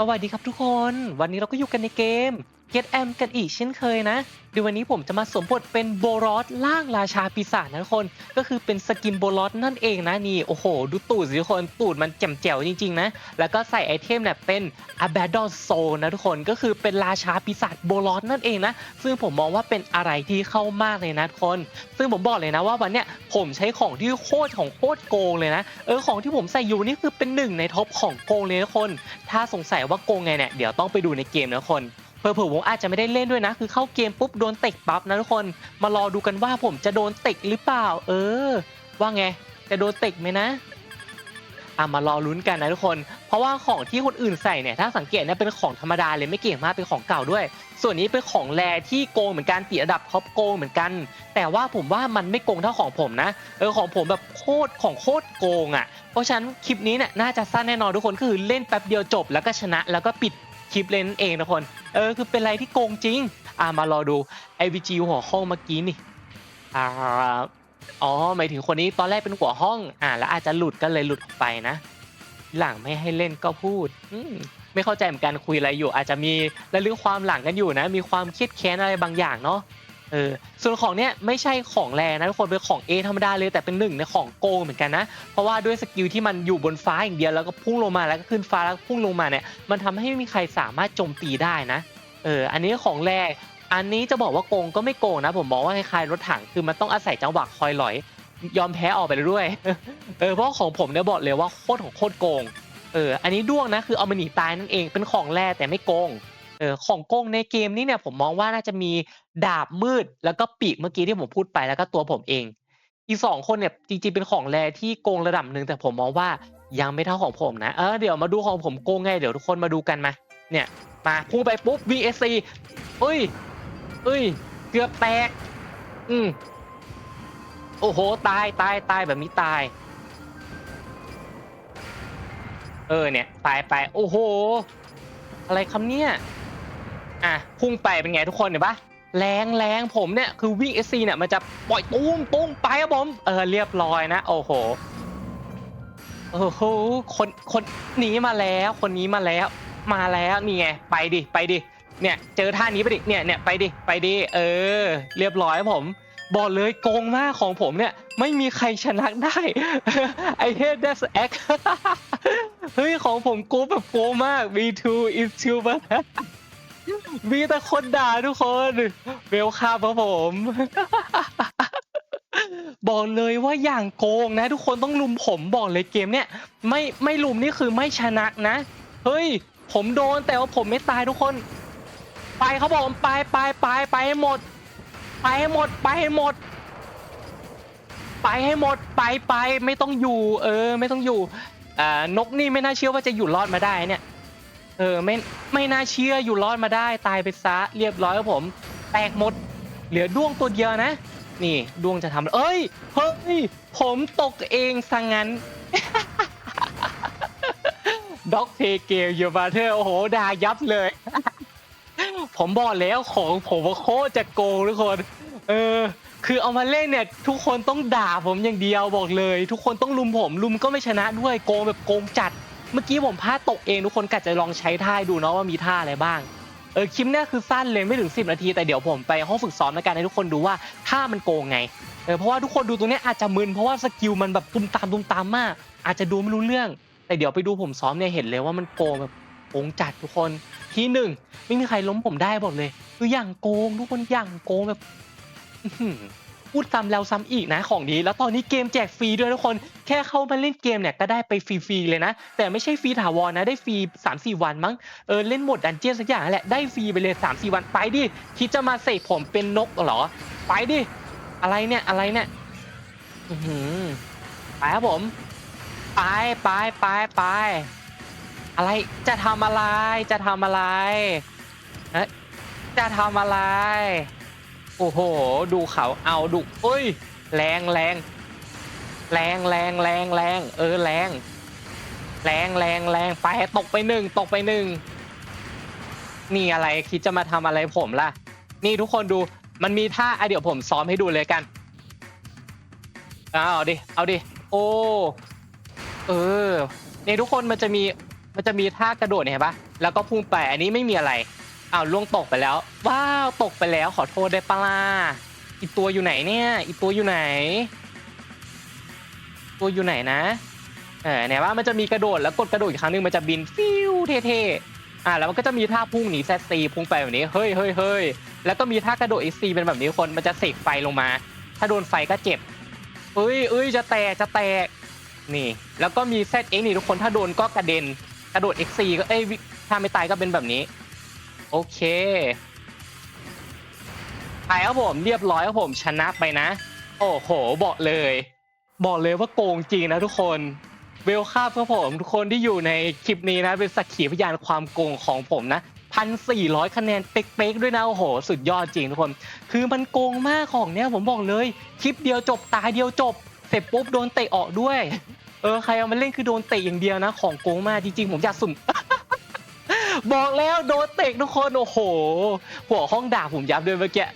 สวัสดีครับทุกคน วันนี้เราก็อยู่กันในเกม Get Am กันอีกเช่นเคยนะเดี๋ยววันนี้ผมจะมาสวมบทเป็นโบรอสล่างราชาปีศาจนะทุกคน ก็คือเป็นสกินโบรอสนั่นเองนะนี่โอ้โห ดูตูดสิทุกคนตูดมันแจ่มแจ๋วจริงๆนะ แล้วก็ใส่ไอเทมเนี่ยเป็น a b a d o n Soul นะทุกคนก็คือเป็นราชาปีศาจโบรอสนั่นเองนะ ซึ่งผมมองว่าเป็นอะไรที่เข้ามากเลยนะทุกคน ซึ่งผมบอกเลยนะว่าวันเนี้ยผมใช้ของที่โคตรของโคตรโกงเลยนะเออของที่ผมใส่อยู่นี่คือเป็นหนึ่งในท็อปของโกงเลยทุกคน ถ้าสงสัยว่าโกงไงเนี่ยเดี๋ยวต้องไปดูในเกมนะทุกคน เผื่อผมอาจจะไม่ได้เล่นด้วยนะ คือเข้าเกมปุ๊บโดนเตะปั๊บนะทุกคนมารอดูกันว่าผมจะโดนเตะหรือเปล่า เออ ว่าไงจะโดนเตะไหมนะอะมารอลุ้นกันนะทุกคน เพราะว่าของที่คนอื่นใส่เนี่ยถ้าสังเกตเนี่ยเป็นของธรรมดาเลยไม่เก่งมากเป็นของเก่าด้วย ส่วนนี้เป็นของแรที่โกงเหมือนกันติดระดับท็อปโกงเหมือนกัน แต่ว่าผมว่ามันไม่โกงเท่าของผมนะเออของผมแบบโคตรของโคตรโกงอะ เพราะฉะนั้นคลิปนี้เนี่ยน่าจะสั้นแน่นอนทุกคนก็คือเล่นแป๊บเดียวจบ แล้วก็ชนะแล้วก็ปิดคลิปเลยนั่นเองทุกคน เออคือเป็นอะไรที่โกงจริง อ่ามารอดู IVG หัวห้องเมื่อกี้นี่อ่าอ๋อหมายถึงคนนี้ตอนแรกเป็นหัวห้อง อ่า แล้วอาจจะหลุดก็เลยหลุดออกไปนะ หลังไม่ให้เล่นก็พูด อืมไม่เข้าใจเหมือนกันคุยอะไรอยู่ อาจจะมีระลึกความหลังกันอยู่นะ มีความเครียดแค้นอะไรบางอย่างเนาะ เออส่วนของเนี้ยไม่ใช่ของแรนะทุกคนเป็นของ A ธรรมดาเลยแต่เป็นหนึ่งในของโกงเหมือนกันนะ เพราะว่าด้วยสกิลที่มันอยู่บนฟ้าอย่างเดียวแล้วก็พุ่งลงมาแล้วก็ขึ้นฟ้าแล้วพุ่งลงมาเนี่ยมันทำให้ไม่มีใครสามารถโจมตีได้นะเอออันนี้ของแรกอันนี้จะบอกว่าโกงก็ไม่โกงนะ ผมมองว่าคล้ายๆรถถังคือมันต้องอาศัยจังหวะคอยหลอย ยอมแพ้ออกไปเรื่อยเออเพราะของผมเนี่ยบอกเลยว่าโคตรของโคตรโกงเอออันนี้ด้วงนะคือเอามาหนีตายนั่นเองเป็นของแร่แต่ไม่โกงเออของโกงในเกมนี้เนี่ยผมมองว่าน่าจะมี ดาบมืดแล้วก็ปีกเมื่อกี้ที่ผมพูดไปแล้วก็ตัวผมเอง อีสองคนเนี่ยจริงๆเป็นของแร่ที่โกงระดับหนึ่งแต่ผมมองว่ายังไม่เท่าของผมนะเออเดี๋ยวมาดูของผมโกงไงเดี๋ยวทุกคนมาดูกันมา เนี่ย มาพุ่งไปปุ๊บ VSC เอ้ยเอ้ย เกือบแตก อืมโอ้โห ตายตายตายแบบนี้ตาย เออเนี่ย ตายไปโอ้โห อะไรคำเนี่ย อะ พุ่งไปเป็นไงทุกคนเห็นปะ แรงแรงผมเนี่ยคือวิ่ง SC เนี่ยมันจะปล่อยตุ้มตุ้มไปครับผมเออเรียบร้อยนะโอ้โหโอ้โหคนคนนี้มาแล้วคนนี้มาแล้ว มาแล้วนี่ไงไปดิไปดิเนี่ยเจอท่านี้ไปดิเนี่ยเนี่ยไปดิไปดิเออ เรียบร้อยครับผม บอกเลยโกงมากของผมเนี่ย ไม่มีใครชนะได้ไอเฮด that act เฮ้ยของผมโกงแบบโกงมาก V2 is too bad มีแต่คนด่าทุกคนเวลคาครับผม บอกเลยว่าอย่างโกงนะ ทุกคนต้องลุมผมบอกเลยเกมเนี่ย ไม่ไม่ลุมนี่คือไม่ชนะนะ เฮ้ย ผมโดนแต่ว่าผมไม่ตายทุกคน ไปครับผมไปไปไปไปให้หมด ไปให้หมดไปให้หมด ไปให้หมดไปไปไม่ต้องอยู่ เออ ไม่ต้องอยู่อ่านกนี่ไม่น่าเชื่อว่าจะอยู่รอดมาได้เนี่ย เออไม่ไม่น่าเชื่ออยู่รอดมาได้ตายไปซะเรียบร้อยครับผม แตกหมด เหลือด้วงตัวเดียวนะ นี่ด้วงจะทำเอ้ยเฮ้ยผมตกเองสังงั้นด็อกเพเกลยูบาเธอร์โอ้โหด่ายับเลย ผมบอกแล้วของผมโคจะโกงทุกคน เออ คือเอามาเล่นเนี่ย ทุกคนต้องด่าผมอย่างเดียวบอกเลย ทุกคนต้องลุมผมลุมก็ไม่ชนะด้วยโกงแบบโกงจัด เมื่อกี้ผมพลาดตกเองทุกคนกัดจะลองใช้ท่าดูเนาะว่ามีท่าอะไรบ้าง เออคลิปเนี้ยคือสั้นเลยไม่ถึง 10 นาที แต่เดี๋ยวผมไปห้องฝึกซ้อมในการให้ทุกคนดูว่าท่ามันโกงไง เออเพราะว่าทุกคนดูตรงเนี้ยอาจจะมึนเพราะว่าสกิลมันแบบตุ้มตามตุ้มตามมาก อาจจะดูไม่รู้เรื่อง แต่เดี๋ยวไปดูผมซ้อมเนี่ยเห็นเลยว่ามันโกงแบบโกงจัดทุกคนทีหนึ่งไม่มีใครล้มผมได้บอกเลย คืออย่างโกงทุกคนอย่างโกงแบบ พูดซ้ำแล้วซ้ำอีกนะของนี้ แล้วตอนนี้เกมแจกฟรีด้วยทุกคนแค่เข้ามาเล่นเกมเนี่ยก็ได้ไปฟรีๆเลยนะ แต่ไม่ใช่ฟรีถาวรนะได้ฟรี3 4 วันมั้งเออเล่นหมดดันเจี้ยนสักอย่างแหละได้ฟรีไปเลย3 4 วันไปดิคิดจะมาเสกผมเป็นนกเหรอ ไปดิอะไรเนี่ยอะไรเนี่ยอือไปครับผม ไปไปไปไปอะไรจะทำอะไรจะทำอะไรเอ๊ะจะทำอะไร โอ้โห ดูเขาเอาดูเอ้ย แรงแรงแรงแรงแรงแรงเออแรงแรงแรงแรงไปตกไปหนึ่งตกไปหนึ่งนี่อะไรคิดจะมาทำอะไรผมล่ะ นี่ทุกคนดูมันมีท่าอะเดี๋ยวผมซ้อมให้ดูเลยกันเอาดิเอาดิโอ้เออนี่ทุกคนมันจะมีมันจะมีท่ากระโดดเนี่ยเห็นปะแล้วก็พุ่งไปอันนี้ไม่มีอะไร อ้าวล่วงตกไปแล้ว ว้าวตกไปแล้วขอโทษได้ปะล่ะอีตัวอยู่ไหนเนี่ย อีตัวอยู่ไหน ตัวอยู่ไหนนะเออเนี่ยว่ามันจะมีกระโดดแล้วกดกระโดดอีกครั้งหนึงมันจะบินฟิวเท่ๆอ่าแล้วมันก็จะมีท่าพุ่งหนีแซซีพุ่งไปแบบนี้เฮ้ยเฮ้ยเฮ้ยแล้วก็มีท่ากระโดดอีซีเป็นแบบนี้คนมันจะเสกไฟลงมา ถ้าโดนไฟก็เจ็บเอ้ยเอ้ยจะแตกจะแตกนี่ แล้วก็มีแซเอ็กนี่ทุกคนถ้าโดนก็กระเด็นกระโดด XC ก็เอ้ยถ้าไม่ตายก็เป็นแบบนี้ โอเคไปครับผมเรียบร้อยครับผมชนะไปนะ โอ้โหบอกเลย บอกเลยว่าโกงจริงนะทุกคนเวลค่าครับผมทุกคนที่อยู่ในคลิปนี้นะเป็นสักขีพยานความโกงของผมนะพันสี่ร้อยคะแนนเป๊กๆด้วยนะโอ้โห สุดยอดจริงทุกคน คือมันโกงมากของเนี้ยผมบอกเลยคลิปเดียวจบตายเดียวจบ เสร็จปุ๊บโดนเตะออกด้วย เออใครเอามาเล่นคือโดนเตะอย่างเดียวนะ ของโกงมากจริงๆผมอยากสุ่ม บอกแล้วโดนเตะทุกคนโอ้โห หัวห้องด่าผมยับด้วยเมื่อกี้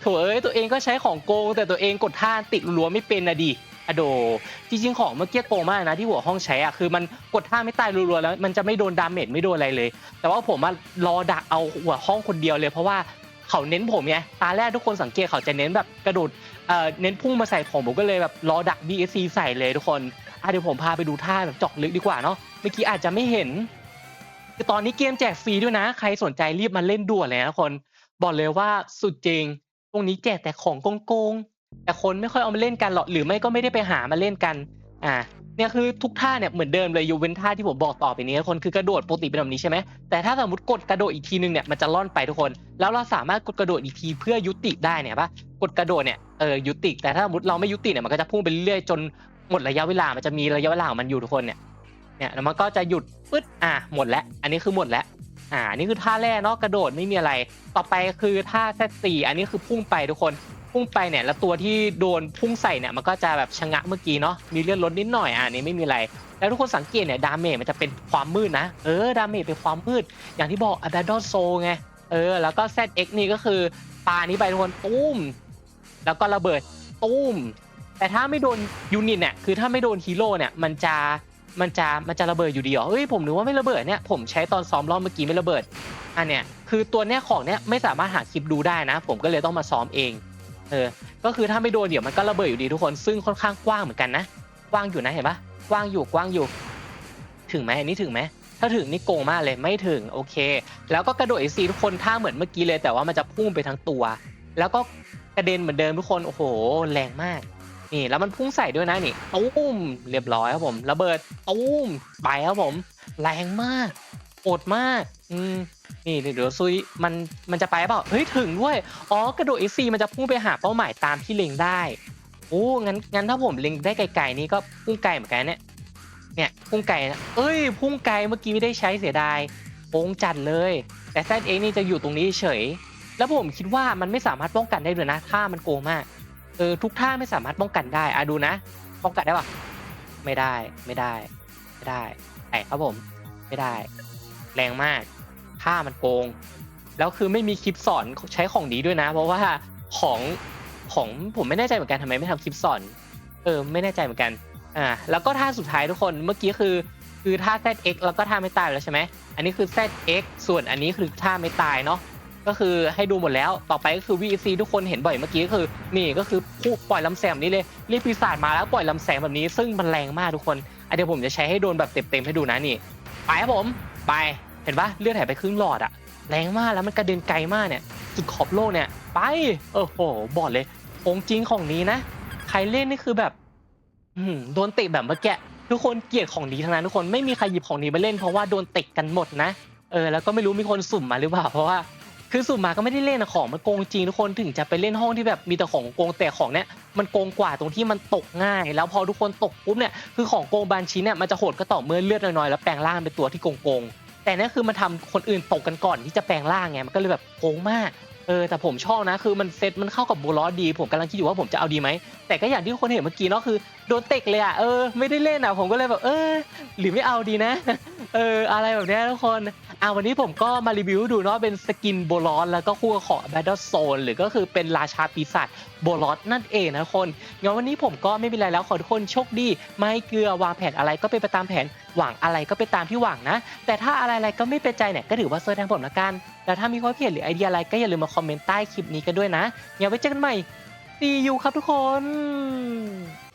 โถเอ้ยตัวเองก็ใช้ของโกงแต่ตัวเองกดท่าติดรัวไม่เป็นนะดิอโด จริงๆของเมื่อกี้โกงมากนะที่หัวห้องใช้อะคือมันกดท่าไม่ตายรัวๆแล้ว มันจะไม่โดนดาเมจไม่โดนอะไรเลย แต่ว่าผมมารอดักเอาหัวห้องคนเดียวเลย เพราะว่าเขาเน้นผมไงตาแรกทุกคนสังเกตเขาจะเน้นแบบกระโดดเอ่อเน้นพุ่งมาใส่ผมผมก็เลยแบบรอดัก BSC ใส่เลยทุกคนอะเดี๋ยวผมพาไปดูท่าแบบเจาะลึกดีกว่าเนาะเมื่อกี้อาจจะไม่เห็น คือตอนนี้เกมแจกฟรีด้วยนะ ใครสนใจรีบมาเล่นด่วนเลยนะคน บอกเลยว่าสุดจริง ตรงนี้แจกแต่ของโกงๆ แต่คนไม่ค่อยเอามาเล่นกันหรอก หรือไม่ก็ไม่ได้ไปหามาเล่นกัน อ่า เนี่ยคือทุกท่าเนี่ยเหมือนเดิมเลยยกเว้นท่าที่ผมบอกต่อไปนี้คนคือกระโดดปกติเป็นแบบนี้ใช่ไหมแต่ถ้าสมมติกดกระโดดอีกทีนึงเนี่ยมันจะล่อนไปทุกคน แล้วเราสามารถกดกระโดดอีกทีเพื่อยุติได้เนี่ยปะกดกระโดดเนี่ยเออยุติ แต่ถ้าสมมติเราไม่ยุติเนี่ยมันก็จะพุ่งไปเรื่อยๆจนหมดระยะเวลามันจะมีระยะเวลาของมันอยู่ทุกคนเนี่ย เนี่ยแล้วมันก็จะหยุดปึ๊ดอะหมดแล้ว อันนี้คือหมดแล้วอ่านี่คือท่าแรกเนาะกระโดดไม่มีอะไร ต่อไปคือท่าแซดสี่อันนี้คือพุ่งไปทุกคนพุ่งไปเนี่ยแล้วตัวที่โดนพุ่งใส่เนี่ยมันก็จะแบบชะงักเมื่อกี้เนาะมีเลือดลดนิดหน่อยอ่านี่ไม่มีอะไรแล้วทุกคนสังเกตเนี่ยดาเมจมันจะเป็นความมืดนะเออดาเมจเป็นความมืด อย่างที่บอก a b a d o n Soul ไงเออแล้วก็ ZX นี่ก็คือปานี้ไปทุกคนตุ้ม แล้วก็ระเบิดตุ้ม แต่ถ้าไม่โดนยูนิตเนี่ยคือถ้าไม่โดนฮีโร่เนี่ยมันจะ มันจะมันจะระเบิดอยู่ดีเหรอเอ้ยผมนึกว่าไม่ระเบิดเนี่ยผมใช้ตอนซ้อมรอบเมื่อกี้ไม่ระเบิด อันเนี้ยคือตัวเนี้ยของเนี้ยไม่สามารถหาคลิปดูได้นะ ผมก็เลยต้องมาซ้อมเอง เออ ก็คือถ้าไม่โดนเดี๋ยวมันก็ระเบิดอยู่ดีทุกคน ซึ่งค่อนข้างกว้างเหมือนกันนะ กว้างอยู่นะเห็นปะกว้างอยู่กว้างอยู่ ถึงไหมอันนี้ถึงไหมถ้าถึงนี่โกงมากเลยไม่ถึงโอเค แล้วก็กระโดดอีซีทุกคนท่าเหมือนเมื่อกี้เลยแต่ว่ามันจะพุ่งไปทั้งตัว แล้วก็กระเด็นเหมือนเดิมทุกคนโอ้โห แรงมาก นี่แล้วมันพุ่งใส่ด้วยนะนี่ตุ้มเรียบร้อยครับผมระเบิดตุ้มไปครับผมแรงมากโอดมากอืมนี่เดี๋ยวซุยมันมันจะไปเปล่าเฮ้ยถึงด้วยอ๋อกระโดด AC มันจะพุ่งไปหาเป้าหมายตามที่เล็งได้โอ้งั้นงั้นถ้าผมเล็งได้ไกลๆนี่ก็พุ่งไกลเหมือนกันเนี่ยเนี่ยพุ่งไกลนะเอ้ยพุ่งไกลเมื่อกี้ไม่ได้ใช้เสียดายโป้งจัดเลย แต่แซดเองนี่จะอยู่ตรงนี้เฉย แล้วผมคิดว่ามันไม่สามารถป้องกันได้เลยนะ ถ้ามันโกงมาก เออทุกท่าไม่สามารถป้องกันได้อะดูนะ ป้องกันได้ปะไม่ได้ไม่ได้ ไม่ได้ไอ้ครับผม ไม่ได้ แรงมากท่ามันโกง แล้วคือไม่มีคลิปสอนใช้ของดีด้วยนะ เพราะว่าของของผมไม่แน่ใจเหมือนกันทำไมไม่ทำคลิปสอน เออ ไม่แน่ใจเหมือนกัน อ่า แล้วก็ท่าสุดท้ายทุกคนเมื่อกี้คือ คือท่า ZX แล้วก็ท่าไม่ตายแล้วใช่ไหมอันนี้คือ ZX ส่วนอันนี้คือท่าไม่ตายเนาะ ก็คือให้ดูหมดแล้วต่อไปก็คือ VC ทุกคนเห็นบ่อยเมื่อกี้ก็คือ นี่ก็คือผู้ปล่อยลำแสงแบบนี้เลยรียกปีศาจมาแล้วปล่อยลำแสงแบบนี้ ซึ่งมันแรงมากทุกคนอะเดี๋ยวผมจะใช้ให้โดนแบบเต็มๆให้ดูนะนี่ไปครับผมไปเห็นปะเลือดหายไปครึ่งหลอดอะแรงมากแล้วมันกระเด็นไกลมากเนี่ยจุดขอบโลกเนี่ยไปโอ้โหบอกเลยองจริงของนี้นะ ใครเล่นนี่คือแบบโดนเตะแบบเมื่อกี้ทุกคนเกลียดของดีทั้งนั้นทุกคนไม่มีใครหยิบของดีมาเล่นเพราะว่าโดนเตะกันหมดนะเออแล้วก็ไม่รู้มีคนสุ่มมาหรือเปล่าเพราะว่า คือสุ่มมาก็ไม่ได้เล่นนะของมันโกงจริงทุกคนถึงจะไปเล่นห้องที่แบบมีแต่ของโกงแต่ของเนี้ยมันโกงกว่าตรงที่มันตกง่าย แล้วพอทุกคนตกปุ๊บเนี่ยคือของโกงบางชิ้นเนี่ยมันจะโหดก็ต่อเมื่อเลือดน้อยๆแล้วแปลงร่างเป็นตัวที่โกงโกงๆแต่นี่ยคือมันทำคนอื่นตกกันก่อนที่จะแปลงร่างไงมันก็เลยแบบโกงมากเออแต่ผมชอบนะคือมันเซตมันเข้ากับบูลอสดี ผมกำลังคิดอยู่ว่าผมจะเอาดีไหม แต่ก็อย่างที่ทุกคนเห็นเมื่อกี้เนาะคือโดนเตะเลยอะเออไม่ได้เล่นอะผมก็เลยแบบเออหรือไม่เอาดีนะ เอออะไรแบบนี้ทุกคน อะวันนี้ผมก็มารีวิวดูเนาะเป็นสกินโบลอสแล้วก็คู่กับของ Battle Zone หรือก็คือเป็นราชาปีศาจโบลอสนั่นเองนะคนงั้นวันนี้ผมก็ไม่มีอะไรแล้วขอทุกคนโชคดี ไม่เกลือวางแผนอะไรก็เป็นไปตามแผนหวังอะไรก็ไปตามที่หวังนะ แต่ถ้าอะไรอะไรก็ไม่เป็นใจเนี่ยก็ถือว่าเซอร์ทางผมละกันแล้วถ้ามีความเห็นหรือไอเดียอะไรก็อย่าลืมมาคอมเมนต์ใต้คลิปนี้กันด้วยนะงั้นไว้เจอกันใหม่ See you ครับทุกคน